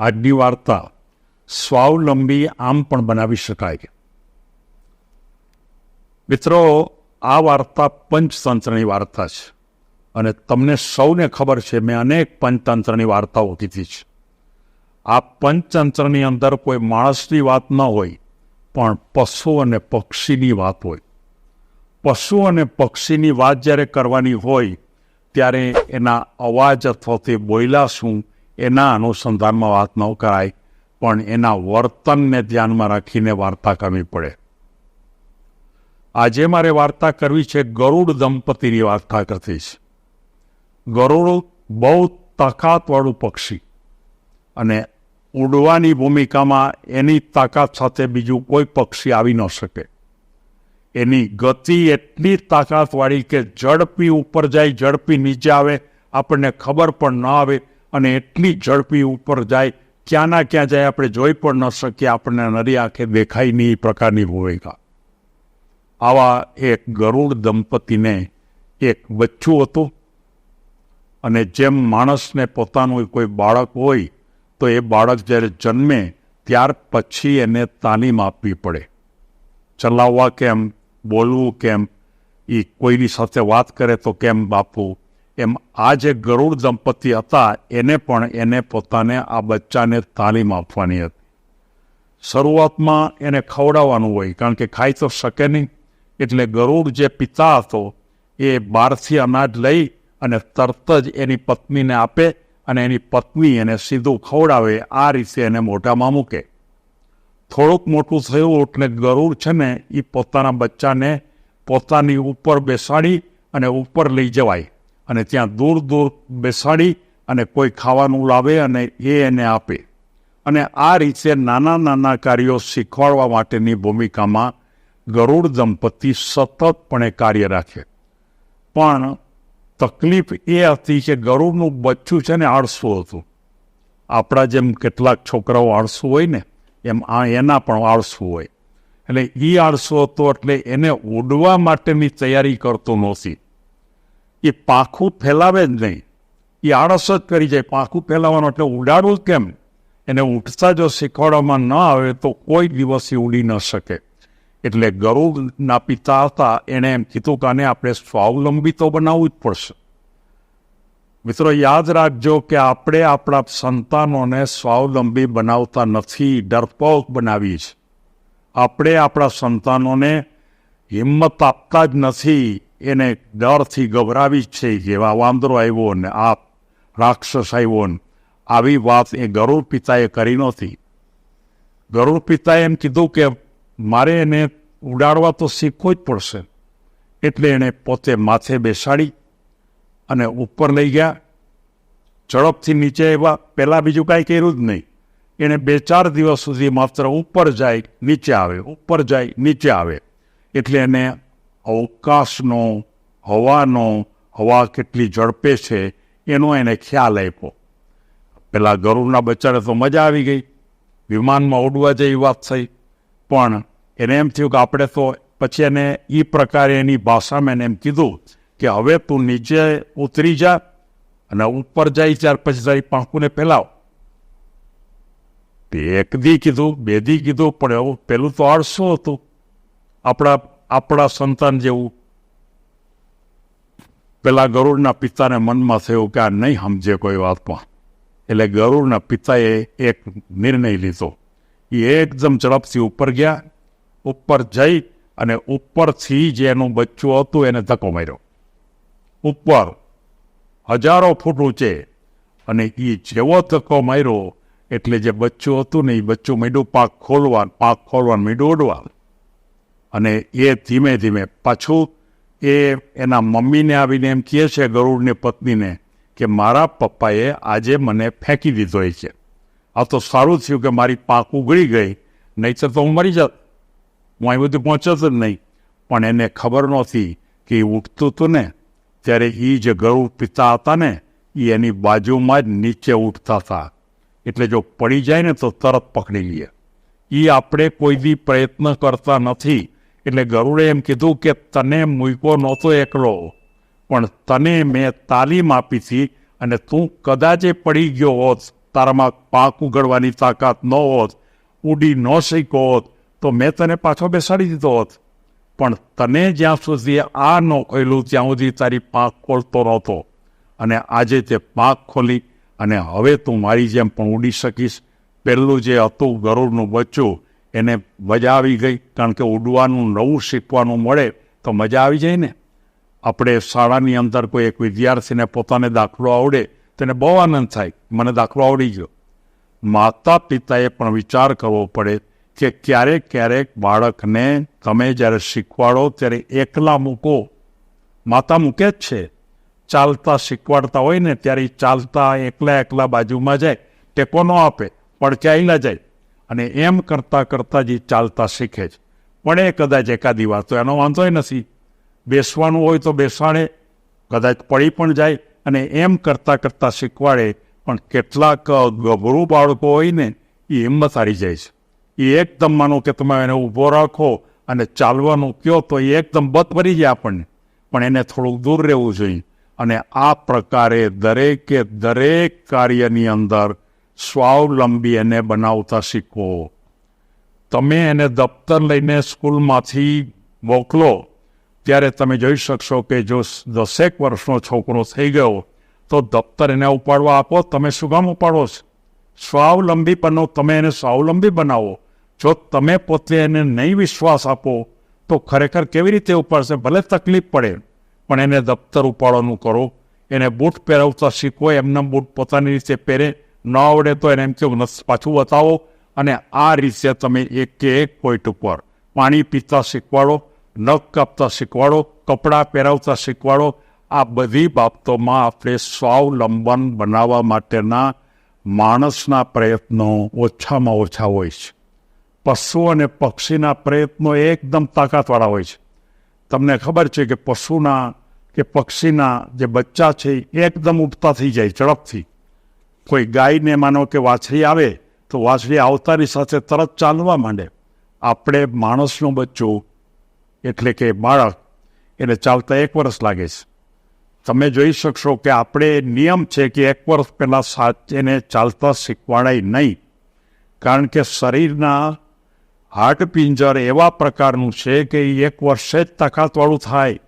આજની વાર્તા સ્વાવલંબી આમ પણ બનાવી શકાય મિત્રો, આ વાર્તા પંચતંત્રની વાર્તા છે અને તમને સૌને ખબર છે મેં અનેક પંચતંત્રની વાર્તાઓ કીધી છે. આ પંચતંત્રની અંદર કોઈ માણસની વાત ન હોય, પણ પશુ અને પક્ષીની વાત હોય. પશુ અને પક્ષીની વાત જ્યારે કરવાની હોય, ત્યારે એના અવાજ અથવા તે બોયલા શું એના અનુસંધાનમાં વાત ન કરાય, પણ એના વર્તનને ધ્યાનમાં રાખીને વાર્તા કરવી પડે. આજે મારે વાર્તા કરવી છે ગરુડ દંપતીની વાર્તા કરતી છે ગરુડ બહુ તાકાતવાળું પક્ષી અને ઉડવાની ભૂમિકામાં એની તાકાત સાથે બીજું કોઈ પક્ષી આવી ન શકે. એની ગતિ એટલી તાકાતવાળી કે ઝડપી ઉપર જાય, ઝડપી નીચે આવે, આપણને ખબર પણ ન આવે અને એટલી ઝડપી ઉપર જાય, ક્યાંના ક્યાં જાય આપણે જોઈ પણ ન શકીએ, આપણને નરી આંખે દેખાય નહીં એ પ્રકારની ભૂમિકા. આવા એક ગરુડ દંપતીને એક બચ્ચું હતું અને જેમ માણસને પોતાનું કોઈ બાળક હોય, તો એ બાળક જ્યારે જન્મે, ત્યાર પછી એને તાલીમ આપવી પડે. ચલાવવા કેમ, બોલવું કેમ એ કોઈની સાથે વાત કરે તો કેમ બાપવું એમ આ જે ગરુડ દંપતી હતા, એને પણ એને પોતાને આ બચ્ચાને તાલીમ આપવાની હતી. શરૂઆતમાં એને ખવડાવવાનું હોય, કારણ કે ખાઈ તો શકે નહીં. એટલે ગરુડ જે પિતા હતો, એ બહારથી અનાજ લઈ અને તરત જ એની પત્નીને આપે અને એની પત્ની એને સીધું ખવડાવે, આ રીતે એને મોઢામાં મૂકે. થોડુંક મોટું થયું એટલે ગરુડ છે ને એ પોતાના બચ્ચાને પોતાની ઉપર બેસાડી અને ઉપર લઈ જવાય. અને ત્યાં દૂર દૂર બેસાડી અને કોઈ ખાવાનું લાવે અને એ એને આપે. અને આ રીતે નાના નાના કાર્યો શીખવાડવા માટેની ભૂમિકામાં ગરુડ દંપતી સતતપણે કાર્ય રાખે. પણ તકલીફ એ હતી કે ગરુડનું બચ્ચું છે ને આળસું હતું. આપણા જેમ કેટલાક છોકરાઓ આળસું હોય ને, એમ આ એના પણ આળસું હોય. એટલે એ આળસું હતો એટલે એને ઉડવા માટેની તૈયારી કરતો નહોતી. એ પાખું ફેલાવે જ નહીં. એ આળસ જ કરી જાય. પાખું ફેલાવવાનું એટલે ઉડાડવું કેમ? એને ઉઠતા જો શીખવાડવામાં ન આવે તો કોઈ દિવસ એ ઉડી ન શકે. એટલે ગરુડના પિતા હતા, એણે એમ કીધું કે આને આપણે સ્વાવલંબી તો બનાવવું જ પડશે. મિત્રો, યાદ રાખજો કે આપણે આપણા સંતાનોને સ્વાવલંબી બનાવતા નથી, ડરપોક બનાવી છે. આપણે આપણા સંતાનોને હિંમત આપતા જ નથી. એને ડરથી ગભરાવી છે જેવા વાંદરો આવ્યો ને આ રાક્ષસ આવ્યો ને આવી વાત એ ગરુડ પિતાએ કરી નહોતી. ગરુડ પિતાએ એમ કીધું કે મારે એને ઉડાડવા તો શીખવો જ પડશે. એટલે એણે પોતે માથે બેસાડી અને ઉપર લઈ ગયા. ઝડપથી નીચે આવ્યા. પહેલાં બીજું કાંઈ કર્યું જ નહીં. એણે બે ચાર દિવસ સુધી માત્ર ઉપર જાય, નીચે આવે, ઉપર જાય, નીચે આવે. એટલે એને અવકાશનો, હવાનો, હવા કેટલી ઝડપે છે, એનો એને ખ્યાલ આપ્યો. પેલા ગરુડના બચ્ચાને તો મજા આવી ગઈ. વિમાનમાં ઉડવા જેવી વાત થઈ. પણ એને એમ થયું કે આપણે તો પછી એને એ પ્રકારે એની ભાષામાં એને એમ કીધું કે હવે તું નીચે ઉતરી જા અને ઉપર જાય ત્યાર પછી તારી પાંખુને ફેલાવ એક દી કીધું, બે દી કીધું, પણ એવું પેલું તો આળસું હતું. આપણા આપણા સંતાન જેવું પેલા ગરુડના પિતાને મનમાં થયું કે આ નહીં સમજે કોઈ વાતમાં. એટલે ગરુડના પિતાએ એક નિર્ણય લીધો. એ એકદમ ઝડપથી ઉપર ગયા, ઉપર જઈ અને ઉપરથી જે એનું બચ્ચું હતું એને ધક્કો માર્યો. ઉપર હજારો ફૂટ ઊંચે અને એ જેવો ધક્કો માર્યો એટલે જે બચ્ચું હતું ને એ બચ્ચું મીંડું પાક ખોલવા, પાક ખોલવાનું મીંડું ઉડવા. અને એ ધીમે ધીમે પાછું એ એના મમ્મીને આવીને એમ કહે છે ગરુડની પત્નીને કે મારા પપ્પાએ આજે મને ફેંકી દીધો હોય છે. આ તો સારું થયું કે મારી પાક ઉગડી ગઈ, નહીંતર તો હું મરી જાત. હું અહીં બધું પહોંચત જ નહીં. પણ એને ખબર નહોતી કે એ ઉઠતું હતું ને, ત્યારે એ જે ગરુડ પિતા હતા ને એ એની બાજુમાં જ નીચે ઉઠતા હતા. એટલે જો પડી જાય ને તો તરત પકડી લઈએ એ આપણે કોઈ બી પ્રયત્ન કરતા નથી. એટલે ગરુડે એમ કીધું કે તને મૂકો નહોતો એકલો, પણ તને મેં તાલીમ આપી હતી અને તું કદાચે પડી ગયો હોત, તારામાં પાક ઉગડવાની તાકાત ન હોત, ઉડી ન શીખો હોત, તો મેં તને પાછો બેસાડી દીધો હોત. પણ તને જ્યાં સુધી આ ન ખોલ્યું ત્યાં સુધી તારી પાંખ ખોલતો નહોતો. અને આજે તે પાંખ ખોલી અને હવે તું મારી જેમ પણ ઉડી શકીશ. પહેલું જે હતું ગરુડનું બચ્ચું એને મજા આવી ગઈ, કારણ કે ઉડવાનું, નવું શીખવાનું મળે તો મજા આવી જાય ને. આપણે શાળાની અંદર કોઈ એક વિદ્યાર્થીને પોતાને દાખલો આવડે તેને બહુ આનંદ થાય, મને દાખલો આવડી ગયો. માતા પિતાએ પણ વિચાર કરવો પડે કે ક્યારેક ક્યારેક બાળકને તમે જ્યારે શીખવાડો ત્યારે એકલા મૂકો. માતા મૂકે જ છે. ચાલતા શીખવાડતા હોય ને, ત્યારે ચાલતા એકલા એકલા બાજુમાં જાય, ટેકો ન આપે પડચાઈલા જાય. અને એમ કરતાં કરતાં જ ચાલતા શીખે છે. પણ એ કદાચ એકાદી વાર તો એનો વાંધોય નથી. બેસવાનું હોય તો બેસાડે, કદાચ પડી પણ જાય અને એમ કરતાં કરતાં શીખવાડે, પણ કેટલાક ગભરું બાળકો હોય ને, એ હિંમત હારી જાય છે. એ એકદમ માનો કે તમે એને ઊભો રાખો અને ચાલવાનું કહો તો એ એકદમ બત ભરી જાય આપણને. પણ એને થોડુંક દૂર રહેવું જોઈએ. અને આ પ્રકારે દરેકે દરેક કાર્યની અંદર સ્વાવલંબી એને બનાવતા શીખવો. તમે એને દફતર લઈને સ્કૂલમાંથી મોકલો, ત્યારે તમે જોઈ શકશો કે જો દસેક વર્ષનો છોકરો થઈ ગયો, તો દફતર એને ઉપાડવા આપો, તમે શું કામ ઉપાડો સ્વાવલંબી બનો તમે એને સ્વાવલંબી બનાવો. જો તમે પોતે એને નહીં વિશ્વાસ આપો, તો ખરેખર કેવી રીતે ઉપાડશે? ભલે તકલીફ પડે, પણ એને દફતર ઉપાડવાનું કરો. એને બૂટ પહેરવતા શીખવો, એમના બૂટ પોતાની રીતે પહેરે ન આવડે તો એને એમ કે નસ- પાછું બતાવો અને આ રીતે તમે એક એક પોઈન્ટ ઉપર પાણી પીતા શીખવાડો, નખ કાપતા શીખવાડો, કપડાં પહેરાવતા શીખવાડો. આ બધી બાબતોમાં આપણે સ્વાવલંબન બનાવવા માટેના માણસના પ્રયત્નો ઓછામાં ઓછા હોય છે. પશુ અને પક્ષીના પ્રયત્નો એકદમ તાકાતવાળા હોય છે. તમને ખબર છે કે પશુના, કે પક્ષીના જે બચ્ચા છે, એ એકદમ ઉઠતા થઈ જાય, ઝડપથી. કોઈ ગાયને માનો કે વાછરી આવે, તો વાછરી આવતાની સાથે તરત ચાલવા માંડે. આપણે માણસનું બચ્ચું, એટલે કે બાળક, એને ચાલતા એક વર્ષ લાગે છે. તમે જોઈ શકશો કે આપણે નિયમ છે કે એક વર્ષ પહેલાં સાચ એને ચાલતા શીખવાડાય નહીં. કારણ કે શરીરના હાડપિંજર એવા પ્રકારનું છે કે એક વર્ષે જ તાકાતવાળું થાય.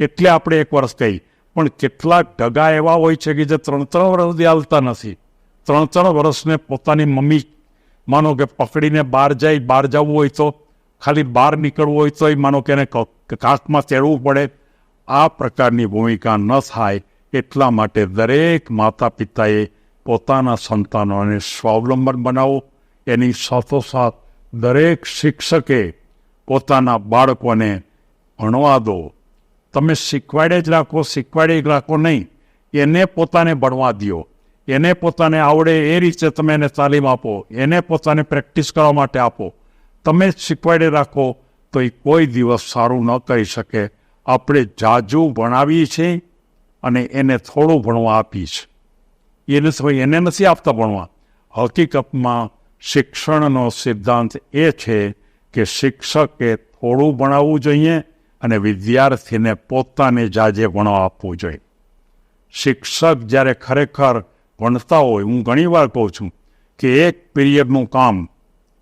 એટલે આપણે એક વર્ષ કહી. પણ કેટલાક ઢગા એવા હોય છે કે જે ત્રણ ત્રણ વર્ષ સુધી હાલતા નથી. ત્રણ ત્રણ વર્ષને પોતાની મમ્મી, માનો કે પકડીને બહાર જાય, બહાર જવું હોય તો, ખાલી બહાર નીકળવું હોય તો માનો કે એને ક- ચેડવું પડે. આ પ્રકારની ભૂમિકા ન થાય એટલા માટે દરેક માતા પિતાએ પોતાના સંતાનોને સ્વાવલંબન બનાવો. એની સાથોસાથ દરેક શિક્ષકે પોતાના બાળકોને ભણવા દો. તમે શીખવાડે જ રાખો, શીખવાડે જ રાખો નહીં. એને પોતાને ભણવા દો એને પોતાને આવડે એ રીતે તમે એને તાલીમ આપો. એને પોતાને પ્રેક્ટિસ કરવા માટે આપો. તમે શીખવાડે રાખો તો એ કોઈ દિવસ સારું ન કરી શકે. આપણે જાજુ ભણાવીએ છીએ અને એને થોડું ભણવા આપીએ છીએ એને સમય એને નથી આપતા ભણવા. હકીકતમાં શિક્ષણનો સિદ્ધાંત એ છે કે શિક્ષકે થોડું ભણાવવું જોઈએ અને વિદ્યાર્થીને પોતાને જાજે વણો આપવું જોઈએ. શિક્ષક જ્યારે ખરેખર ભણતા હોય, હું ઘણીવાર કહું છું કે એક પીરિયડનું કામ,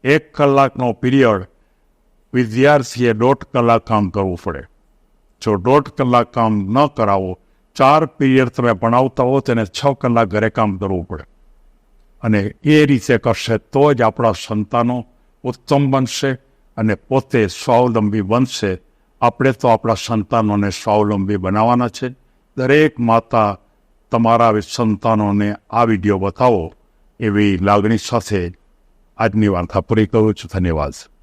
એક કલાકનો પીરિયડ વિદ્યાર્થીએ દોઢ કલાક કામ કરવું પડે. જો દોઢ કલાક કામ ન કરાવો, ચાર પીરિયડ તમે ભણાવતા હો તેને છ કલાક ઘરે કામ કરવું પડે. અને એ રીતે કરશે તો જ આપણા સંતાનો ઉત્તમ બનશે અને પોતે સ્વાવલંબી બનશે આપણે તો આપણા સંતાનોને સ્વાવલંબી બનાવવાના છે. દરેક માતા તમારા સંતાનોને આ વીડિયો બતાવો એવી લાગણી સાથે આજની વાર્તા પૂરી કરું છું. ધન્યવાદ.